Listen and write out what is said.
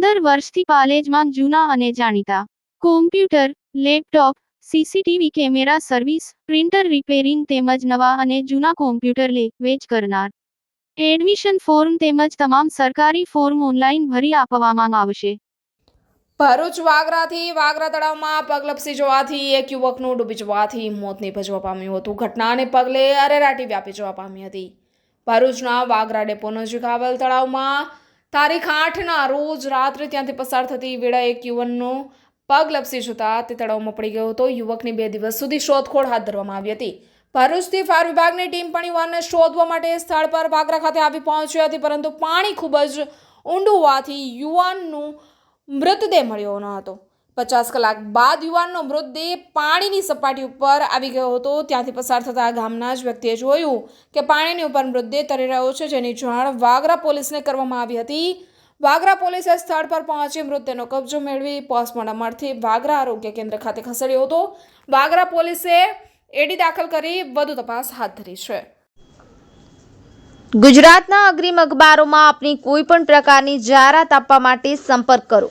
વર્ષથી પાલેજમાં જૂના અને જાણીતા. Computer laptop CCTV camera service printer repairing તેમજ નવા અને જૂના કોમ્પ્યુટર લે, વેચ કરનાર. એડમિશન ફોર્મ તેમજ તમામ સરકારી ફોર્મ ઓનલાઈન ભરી આપવામાં આવશે. ભરૂચ વાગરાથી વાગરા તળાવમાં પગલપસી જવાથી એક યુવકનું ડૂબી જવાથી મોત નિપજવા પામ્યું હતું. ઘટનાને પગલે અરેરાટી વ્યાપી જવા પામી હતી. ભરૂચના વાગરા ડેપો નજીક આવેલ તળાવમાં તારીખ આઠના રોજ રાત્રે ત્યાંથી પસાર થતી વેળા એક યુવકનો પગ લપસી જતા તે તળાવમાં પડી ગયો હતો. યુવકની બે દિવસ સુધી શોધખોળ હાથ ધરવામાં આવી હતી. ભરૂચથી ફાયર વિભાગની ટીમ પણ યુવાનને શોધવા માટે સ્થળ પર વાગરા ખાતે આવી પહોંચી હતી, પરંતુ પાણી ખૂબ જ ઊંડું હોવાથી યુવાનનું મૃતદેહ મળ્યો ન હતો. પચાસ કલાક બાદ યુવાનનો મૃતદેહ પાણીની સપાટી ઉપર આવી ગયો હતો. ત્યાંથી પસાર થતા ગામના જ વ્યક્તિએ જોયું કે પાણીની ઉપર મૃતદેહ તરી રહ્યો છે, જેની જાણ વાગરા પોલીસને કરવામાં આવી હતી. વાગરા પોલીસે સ્થળ પર પહોંચી મૃતદેહનો કબજો મેળવી પોસ્ટમોર્ટમ અર્થે વાગરા આરોગ્ય કેન્દ્ર ખાતે ખસેડ્યો હતો. વાગરા પોલીસે એડી દાખલ કરી વધુ તપાસ હાથ ધરી છે. ગુજરાતના અગ્રીમ અખબારોમાં આપની કોઈ પણ પ્રકારની જાહેરાત આપવા માટે સંપર્ક કરો.